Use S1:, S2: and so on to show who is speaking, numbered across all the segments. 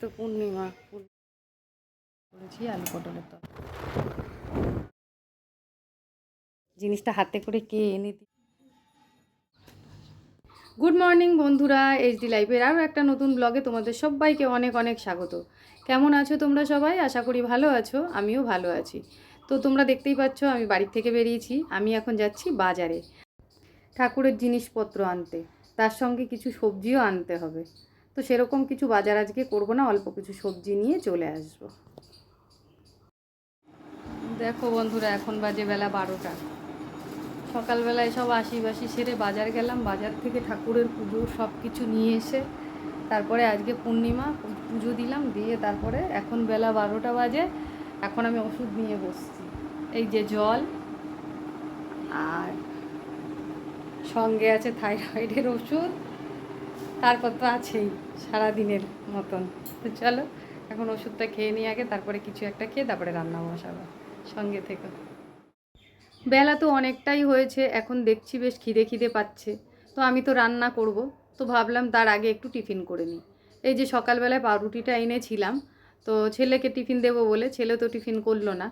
S1: তো পূর্ণিমা করেছি আলু পটলের তর জিনিসটা হাতে করে কে এনে দি গুড মর্নিং বন্ধুরা এইচডি লাইফের আরও একটা নতুন ব্লগে তোমাদের সবাইকে অনেক অনেক স্বাগত। কেমন আছো তোমরা সবাই? আশা করি ভালো আছো, আমিও ভালো আছি। তো তোমরা দেখতেই পাচ্ছ, আমি বাড়ির থেকে বেরিয়েছি, আমি এখন যাচ্ছি বাজারে। ঠাকুরের জিনিসপত্র আনতে, তার সঙ্গে কিছু সবজিও আনতে হবে। তো সেরকম কিছু বাজার আজকে করব না, অল্প কিছু সবজি নিয়ে চলে আসব। দেখো বন্ধুরা, এখন বাজে বেলা বারোটা। সকালবেলায় সব আশি বাসি সেরে বাজার গেলাম, বাজার থেকে ঠাকুরের পুজো সব কিছু নিয়ে এসে তারপরে আজকে পূর্ণিমা, পুজো দিলাম, দিয়ে তারপরে এখন বেলা বারোটা বাজে, এখন আমি ওষুধ নিয়ে বসছি। এই যে জল আর সঙ্গে আছে থাইরয়েডের ওষুধ। তারপর তো আছেই, সারাদিনের মতন। তো চলো, এখন ওষুধটা খেয়ে নিয়ে আগে, তারপরে কিছু একটা খেয়ে তারপরে রান্না বসাবো, সঙ্গে থেকে। বেলা তো অনেকটাই হয়েছে, এখন দেখছি বেশ খিদে খিদে পাচ্ছে। তো আমি তো রান্না করব, তো ভাবলাম তার আগে একটু টিফিন করে নিই। এই যে সকালবেলায় পাউরুটিটা এনেছিলাম, তো ছেলেকে টিফিন দেবো বলে, ছেলে তো টিফিন করল না।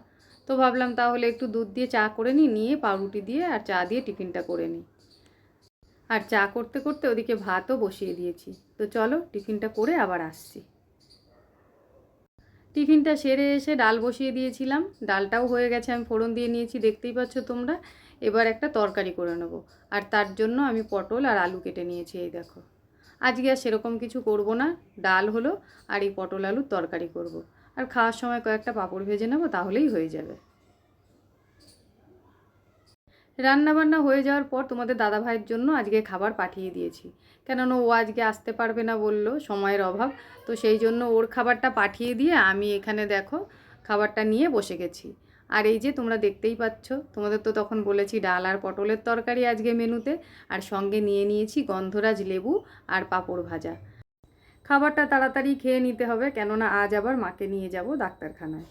S1: তো ভাবলাম তাহলে একটু দুধ দিয়ে চা করে নিই, নিয়ে পাউরুটি দিয়ে আর চা দিয়ে টিফিনটা করে নিই। আর চা করতে করতে ওদিকে ভাতও বসিয়ে দিয়েছি। তো চলো, টিফিনটা করে আবার আসছি। টিফিনটা সেরে এসে ডাল বসিয়ে দিয়েছিলাম। ডালটাও হয়ে গেছে, আমি ফোড়ন দিয়ে নিয়েছি, দেখতেই পাচ্ছ তোমরা। এবার একটা তরকারি করে নেব। আর তার জন্য আমি পটল আর আলু কেটে নিয়েছি, এই দেখো। আজকে আর সেরকম কিছু করব না। ডাল হলো আর এই পটল আলুর তরকারি করব। আর খাওয়ার সময় কয়েকটা পাঁপড় ভেজে নেব, তাহলেই হয়ে যাবে। রান্না বান্না হয়ে যাওয়ার পর তোমাদের দাদা ভাইয়ের জন্য আজকে খাবার পাঠিয়ে দিয়েছি। কেননা ও আজকে আসতে পারবে না বলল, সময়ের অভাব। তো সেই জন্য ওর খাবারটা পাঠিয়ে দিয়ে আমি এখানে দেখো খাবারটা নিয়ে বসে গেছি। আর এই যে তোমরা দেখতেই পাচ্ছ, তোমাদের তো তখন বলেছি ডাল আর পটলের তরকারি আজকে মেনুতে। আর সঙ্গে নিয়ে নিয়েছি গন্ধরাজ লেবু আর পাঁপড় ভাজা। খাবারটা তাড়াতাড়ি খেয়ে নিতে হবে, কেননা আজ আবার মাকে নিয়ে যাব ডাক্তারখানায়।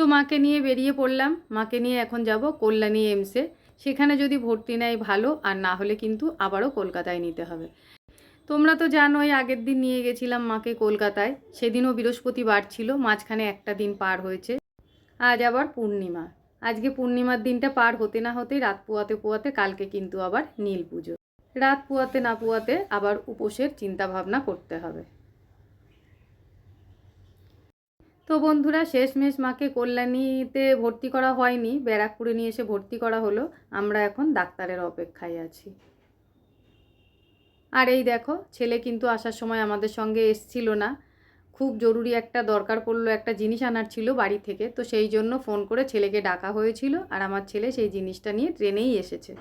S1: তো মাকে নিয়ে বেরিয়ে পড়লাম। মাকে নিয়ে এখন যাব কল্যাণী এমসে সেখানে যদি ভর্তি নেয় ভালো, আর না হলে কিন্তু আবারও কলকাতায় নিতে হবে। তোমরা তো জানোই আগের দিন নিয়ে গেছিলাম মাকে কলকাতায়। সেদিনও বৃহস্পতিবার ছিল, মাঝখানে একটা দিন পার হয়েছে। আজ আবার পূর্ণিমা। আজকে পূর্ণিমার দিনটা পার হতে না হতেই রাত পোয়াতে পোয়াতে কালকে কিন্তু আবার নীল পুজো। রাত পোয়াতে না পোয়াতে আবার উপোসের চিন্তাভাবনা করতে হবে। তো বন্ধুরা, শেষমেশ মাকে কল্যাণীতে ভর্তি করা হয়নি। ব্যারাকপুরে নিয়ে এসে ভর্তি করা হলো। আমরা এখন ডাক্তারের অপেক্ষায় আছি। আর এই দেখো, ছেলে কিন্তু আসার সময় আমাদের সঙ্গে এসছিল না। খুব জরুরি একটা দরকার পড়ল, একটা জিনিস আনার ছিল বাড়ি থেকে। তো সেই জন্য ফোন করে ছেলেকে ডাকা হয়েছিল আর আমার ছেলে সেই জিনিসটা নিয়ে ট্রেনেই এসেছে।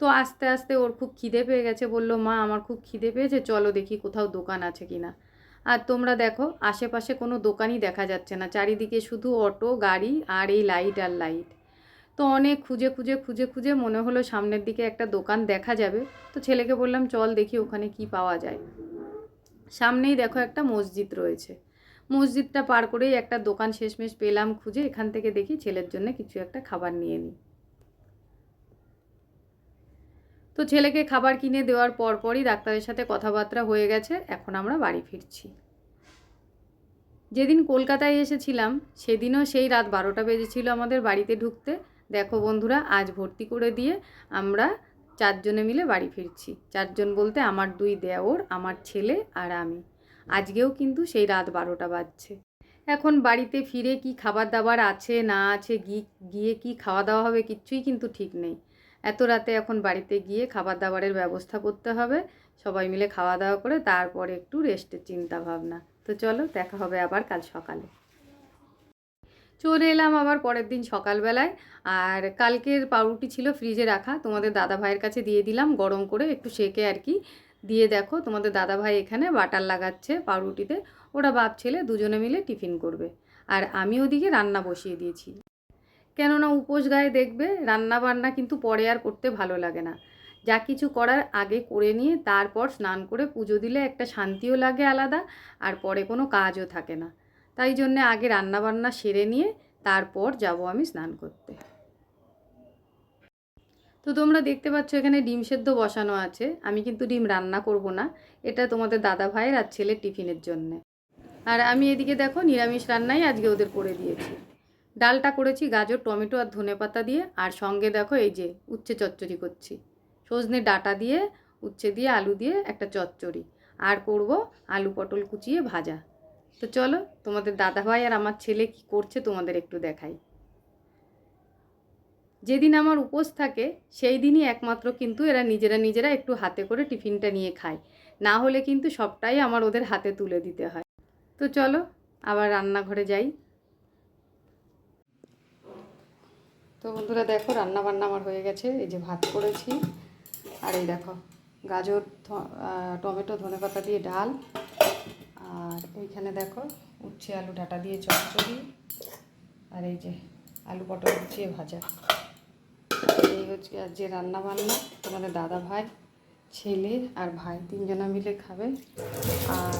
S1: তো আস্তে আস্তে ওর খুব খিদে পেয়ে গেছে। বলল, মা, আমার খুব খিদে পেয়েছে। চলো দেখি কোথাও দোকান আছে কি না আর তোমরা দেখো, আশেপাশে কোনো দোকানই দেখা যাচ্ছে না। চারিদিকে শুধু অটো, গাড়ি আর এই লাইট আর লাইট। তো অনেক খুঁজে খুঁজে খুঁজে খুঁজে মনে হলো সামনের দিকে একটা দোকান দেখা যাবে। তো ছেলেকে বললাম, চল দেখি ওখানে কি পাওয়া যায়। সামনেই দেখো একটা মসজিদ রয়েছে। মসজিদটা পার করেই একটা দোকান শেষমেশ পেলাম খুঁজে। এখান থেকে দেখি ছেলের জন্য কিছু একটা খাবার নিয়ে নিই। তো ছেলেকে খাবার কিনে দেওয়ার পরপরই ডাক্তারের সাথে কথাবার্তা হয়ে গেছে, এখন আমরা বাড়ি ফিরছি। যেদিন কলকাতায় এসেছিলাম, সেদিনও সেই রাত বারোটা বেজেছিল আমাদের বাড়িতে ঢুকতে। দেখো বন্ধুরা, আজ ভর্তি করে দিয়ে আমরা চারজনে মিলে বাড়ি ফিরছি। চারজন বলতে আমার দুই দেওর, আমার ছেলে আর আমি। আজকেও কিন্তু সেই রাত বারোটা বাজছে। এখন বাড়িতে ফিরে কি খাবার দাবার আছে, না আছে গিয়ে কি খাওয়া দাওয়া হবে, কিচ্ছুই কিন্তু ঠিক নেই। এত রাতে এখন বাড়িতে গিয়ে খাবার দাবারের ব্যবস্থা করতে হবে। সবাই মিলে খাওয়া দাওয়া করে তারপরে একটু রেস্টের চিন্তা ভাবনা তো চলো দেখা হবে আবার কাল সকালে। চলে এলাম আবার পরের দিন সকালবেলায়। আর কালকের পাউরুটি ছিল ফ্রিজে রাখা। তোমাদের দাদা ভাইয়ের কাছে দিয়ে দিলাম গরম করে একটু সেকে আর কি। দিয়ে দেখো তোমাদের দাদা ভাই এখানে বাটার লাগাচ্ছে পাউরুটিতে। ওরা বাপ ছেলে দুজনে মিলে টিফিন করবে। আর আমি ওদিকে রান্না বসিয়ে দিয়েছি। কেননা উপোস গায়ে দেখবে রান্না বান্না কিন্তু পরে আর করতে ভালো লাগে না। যা কিছু করার আগে করে নিয়ে তারপর স্নান করে পুজো দিলে একটা শান্তিও লাগে আলাদা আর পরে কোনো কাজও থাকে না। তাই জন্যে আগে রান্না বান্না সেরে নিয়ে তারপর যাব আমি স্নান করতে। তো তোমরা দেখতে পাচ্ছ এখানে ডিম সেদ্ধ বসানো আছে। আমি কিন্তু ডিম রান্না করব না। এটা তোমাদের দাদা ভাইয়ের আর ছেলের টিফিনের জন্যে। আর আমি এদিকে দেখো নিরামিষ রান্নাই আজকে ওদের করে দিয়েছি। ডালটা করেছি গাজর, টমেটো আর ধনেপাতা দিয়ে। আর সঙ্গে দেখো এই যে উচ্ছে চচ্চড়ি করছি। সজনে ডাটা দিয়ে, উচ্ছে দিয়ে, আলু দিয়ে একটা চচ্চড়ি। আর করব আলু পটল কুচিয়ে ভাজা। তো চলো, তোমাদের দাদা ভাই আর আমার ছেলে কি করছে তোমাদের একটু দেখাই। যেদিন আমার উপোস থাকে, সেই দিনই একমাত্র কিন্তু এরা নিজেরা নিজেরা একটু হাতে করে টিফিনটা নিয়ে খায়। না হলে কিন্তু সবটাই আমার ওদের হাতে তুলে দিতে হয়। তো চলো, আবার রান্নাঘরে যাই। তো বন্ধুরা দেখো রান্না বান্না আমার হয়ে গেছে। এই যে ভাত করেছি। আর এই দেখো, গাজর টমেটো, ধনেপাতা দিয়ে ডাল। আর এইখানে দেখো, উচ্ছে, আলু, ডাটা দিয়ে চচ্চড়ি। আর এই যে আলু পটল কুচিয়ে ভাজা। এই হচ্ছে আর যে রান্না বান্না তোমাদের দাদা ভাই, ছেলে আর ভাই তিনজনা মিলে খাবে। আর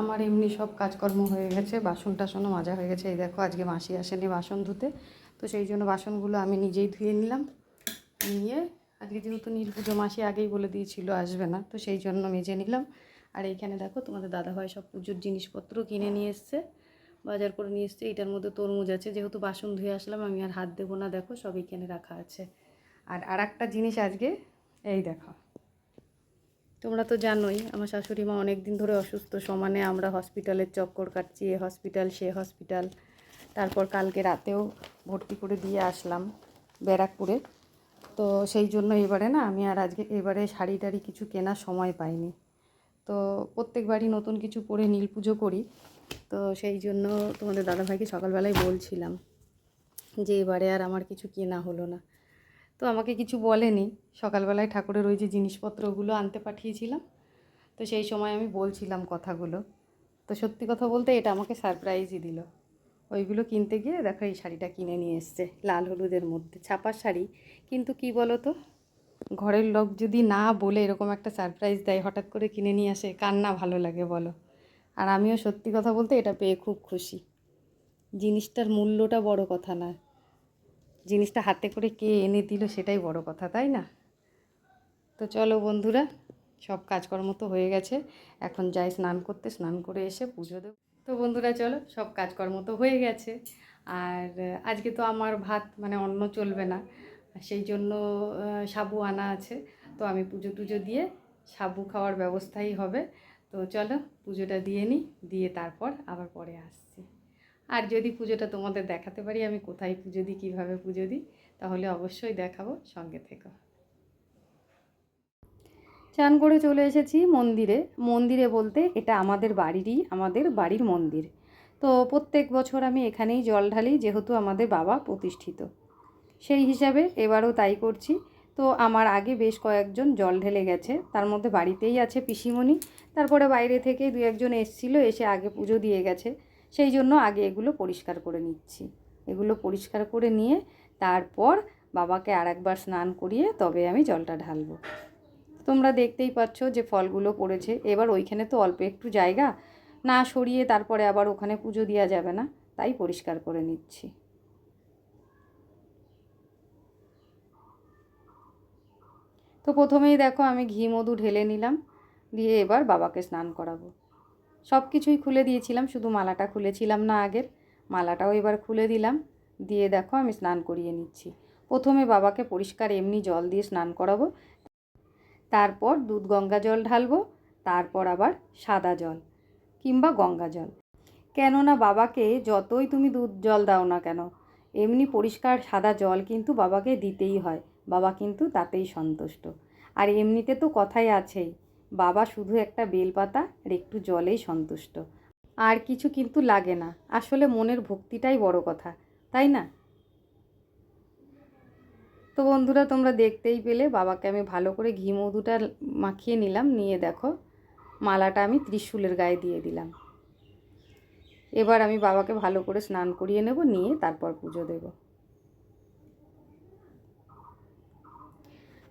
S1: আমার এমনি সব কাজকর্ম হয়ে গেছে। বাসন টাসনও মাজা হয়ে গেছে। এই দেখো, আজকে মাসি আসেনি বাসন ধুতে। তো সেই জন্য বাসনগুলো আমি নিজেই ধুয়ে নিলাম। নিয়ে আজকে যেহেতু নীল পুজো মাসি আগেই বলে দিয়েছিল আসবে না, তো সেই জন্য মেজে নিলাম। আর এইখানে দেখো তোমাদের দাদাভাই সব পুজোর জিনিসপত্র কিনে নিয়ে এসছে, বাজার করে নিয়ে এসছে। এটার মধ্যে তরমুজ আছে, যেহেতু বাসন ধুয়ে আসলাম, আমি আর হাত দেবো না, দেখো সব এখানে রাখা আছে। আর আর একটা জিনিস আজকে, এই দেখো। তোমরা তো জানোই, আমার শাশুড়ি মা অনেক দিন ধরে অসুস্থ, সমানে আমরা হসপিটালের চক্কর কাটছি, এ হসপিটাল, সে হসপিটাল। তারপর কালকে রাতেও ভর্তি করে দিয়ে আসলাম ব্যারাকপুরে। তো সেই জন্য এবারে না আমি আর আজকে এবারে শাড়ি টাড়ি কিছু কেনার সময় পাইনি। তো প্রত্যেকবারই নতুন কিছু পরে নীল পুজো করি। তো সেই জন্য তোমাদের দাদাভাইকে সকালবেলায় বলছিলাম যে এবারে আর আমার কিছু কেনা হলো না। তো আমাকে কিছু বলেনি। সকালবেলায় ঠাকুরের ওই যে জিনিসপত্রগুলো আনতে পাঠিয়েছিলাম। তো সেই সময় আমি বলছিলাম কথাগুলো। তো সত্যি কথা বলতে এটা আমাকে সারপ্রাইজই দিল। ওইগুলো কিনতে গিয়ে দেখো এই শাড়িটা কিনে নিয়ে এসছে, লাল হলুদের মধ্যে ছাপার শাড়ি। কিন্তু কি বলো তো ঘরের লোক যদি না বলে এরকম একটা সারপ্রাইজ দেয়, হঠাৎ করে কিনে নিয়ে আসে, কার না ভালো লাগে বলো? আর আমিও সত্যি কথা বলতে এটা পেয়ে খুব খুশি। জিনিসটার মূল্যটা বড় কথা না। জিনিসটা হাতে করে কে এনে দিল সেটাই বড় কথা, তাই না? তো চলো বন্ধুরা, সব কাজকর্ম তো হয়ে গেছে। এখন যাই স্নান করতে, স্নান করে এসে পুজো দেব। তো বন্ধুরা, চলো সব কাজকর্ম তো হয়ে গেছে। আর আজকে তো আমার ভাত মানে অন্ন চলবে না। সেই জন্য সাবু আনা আছে। তো আমি পুজো টুজো দিয়ে সাবু খাওয়ার ব্যবস্থাই হবে। তো চলো পুজোটা দিয়ে নিই, দিয়ে তারপর আবার পরে আসছি। আর যদি পুজোটা তোমাদের দেখাতে পারি, আমি কোথায় পুজো দিই, কীভাবে পুজো দিই, তাহলে অবশ্যই দেখাবো সঙ্গে থেকো চান করে চলে এসেছি মন্দিরে। মন্দিরে বলতে এটা আমাদের বাড়িরই, আমাদের বাড়ির মন্দির। তো প্রত্যেক বছর আমি এখানেই জল ঢালি, যেহেতু আমাদের বাবা প্রতিষ্ঠিত। সেই হিসাবে এবারও তাই করছি। তো আমার আগে বেশ কয়েকজন জল ঢেলে গেছে। তার মধ্যে বাড়িতেই আছে পিসিমণি। তারপরে বাইরে থেকে দু একজন এসেছিল, এসে আগে পুজো দিয়ে গেছে। সেই জন্য আগে এগুলো পরিষ্কার করে নিচ্ছি। এগুলো পরিষ্কার করে নিয়ে তারপর বাবাকে আর একবার স্নান করিয়ে তবে আমি জলটা ঢালবো। তোমরা দেখতেই পাচ্ছ যে ফলগুলো পড়েছে। এবার ওইখানে তো অল্প একটু জায়গা, না সরিয়ে তারপরে আবার ওখানে পুজো দেওয়া যাবে না, তাই পরিষ্কার করে নিচ্ছি। তো প্রথমেই দেখো আমি ঘি, মধু ঢেলে নিলাম, দিয়ে এবার বাবাকে স্নান করাবো। সব কিছুই খুলে দিয়েছিলাম, শুধু মালাটা খুলেছিলাম না আগের, মালাটাও এবার খুলে দিলাম, দিয়ে দেখো আমি স্নান করিয়ে নিচ্ছি। প্রথমে বাবাকে পরিষ্কার এমনি জল দিয়ে স্নান করাবো তারপর দুধ গঙ্গা জল ঢালবো, তারপর আবার সাদা জল কিংবা গঙ্গা জল। কেননা বাবাকে যতই তুমি দুধ জল দাও না কেন, এমনি পরিষ্কার সাদা জল কিন্তু বাবাকে দিতেই হয়, বাবা কিন্তু তাতেই সন্তুষ্ট। আর এমনিতে তো কথাই আছেই, বাবা শুধু একটা বেলপাতা, আর একটু জলেই সন্তুষ্ট। আর কিছু কিন্তু লাগে না, আসলে মনের ভক্তিটাই বড় কথা, তাই না? তো বন্ধুরা, তোমরা দেখতেই পেলে, বাবাকে আমি ভালো করে ঘি মধুটা মাখিয়ে নিলাম। নিয়ে দেখো, মালাটা আমি ত্রিশূলের গায়ে দিয়ে দিলাম। এবার আমি বাবাকে ভালো করে স্নান করিয়ে নেব, নিয়ে তারপর পুজো দেব।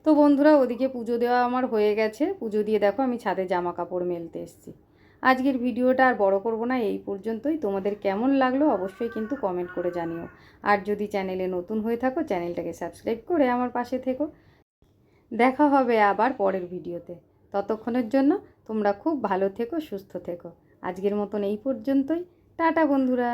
S1: তো বন্ধুরা, ওদিকে পুজো দেওয়া আমার হয়ে গেছে। পুজো দিয়ে দেখো, আমি ছাদে জামা কাপড় মেলতে এসেছি। আজকের ভিডিওটা আর বড় করব না, এই পর্যন্তই। তোমাদের কেমন লাগল অবশ্যই কিন্তু কমেন্ট করে জানিও। আর যদি চ্যানেলে নতুন হয়ে থাকো চ্যানেলটাকে সাবস্ক্রাইব করে আমার পাশে থেকো। দেখা হবে আবার পরের ভিডিওতে। ততক্ষণের জন্য তোমরা খুব ভালো থেকো, সুস্থ থেকো। আজকের মতন এই পর্যন্তই। টাটা বন্ধুরা।